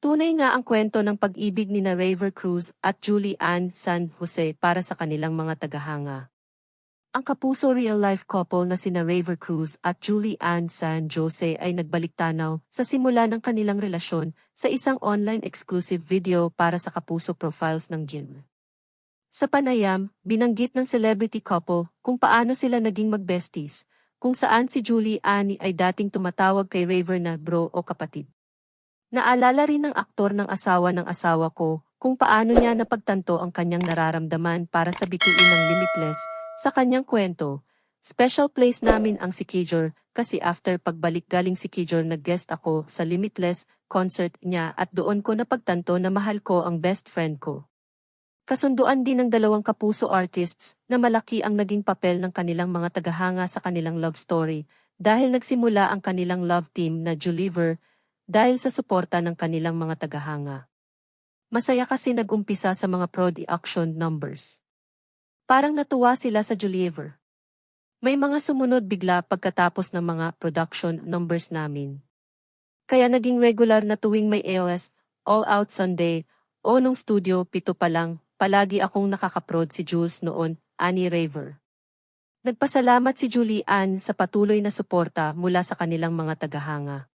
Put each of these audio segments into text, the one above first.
Tunay nga ang kwento ng pag-ibig ni na Raver Cruz at Julie Ann San Jose para sa kanilang mga tagahanga. Ang kapuso real-life couple na sina Raver Cruz at Julie Ann San Jose ay nagbaliktanaw sa simula ng kanilang relasyon sa isang online exclusive video para sa kapuso profiles ng Jim. Sa panayam, binanggit ng celebrity couple kung paano sila naging magbesties, kung saan si Julie Ann ay dating tumatawag kay Raver na bro o kapatid. Naalala rin ng aktor ng asawa ng asawa ko kung paano niya napagtanto ang kanyang nararamdaman para sa bituin ng Limitless sa kanyang kwento. Special place namin ang si Kijor kasi after pagbalik galing si Kijor nag-guest ako sa Limitless concert niya at doon ko napagtanto na mahal ko ang best friend ko. Kasunduan din ng dalawang kapuso artists na malaki ang naging papel ng kanilang mga tagahanga sa kanilang love story dahil nagsimula ang kanilang love team na Juliver dahil sa suporta ng kanilang mga tagahanga. Masaya kasi nag-umpisa sa mga prod auction numbers. Parang natuwa sila sa Juliever. May mga sumunod bigla pagkatapos ng mga production numbers namin. Kaya naging regular na tuwing may AOS, All Out Sunday, o nung studio pito pa lang, palagi akong nakakaprod si Jules noon, Annie Raver. Nagpasalamat si Julie Ann sa patuloy na suporta mula sa kanilang mga tagahanga.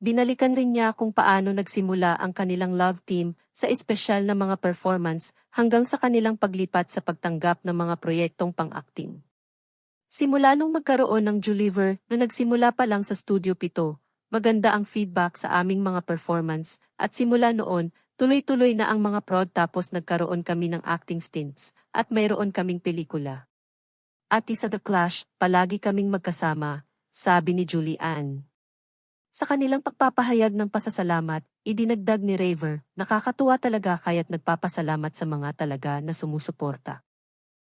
Binalikan rin niya kung paano nagsimula ang kanilang love team sa espesyal na mga performance hanggang sa kanilang paglipat sa pagtanggap ng mga proyektong pang-acting. Simula nung magkaroon ng Juliver na nagsimula pa lang sa Studio 7, maganda ang feedback sa aming mga performance at simula noon, tuloy-tuloy na ang mga prod tapos nagkaroon kami ng acting stints at mayroon kaming pelikula. At isa The Clash, palagi kaming magkasama, sabi ni Julie Ann. Sa kanilang pagpapahayag ng pasasalamat, idinagdag ni Raver, nakakatuwa talaga kaya't nagpapasalamat sa mga talaga na sumusuporta.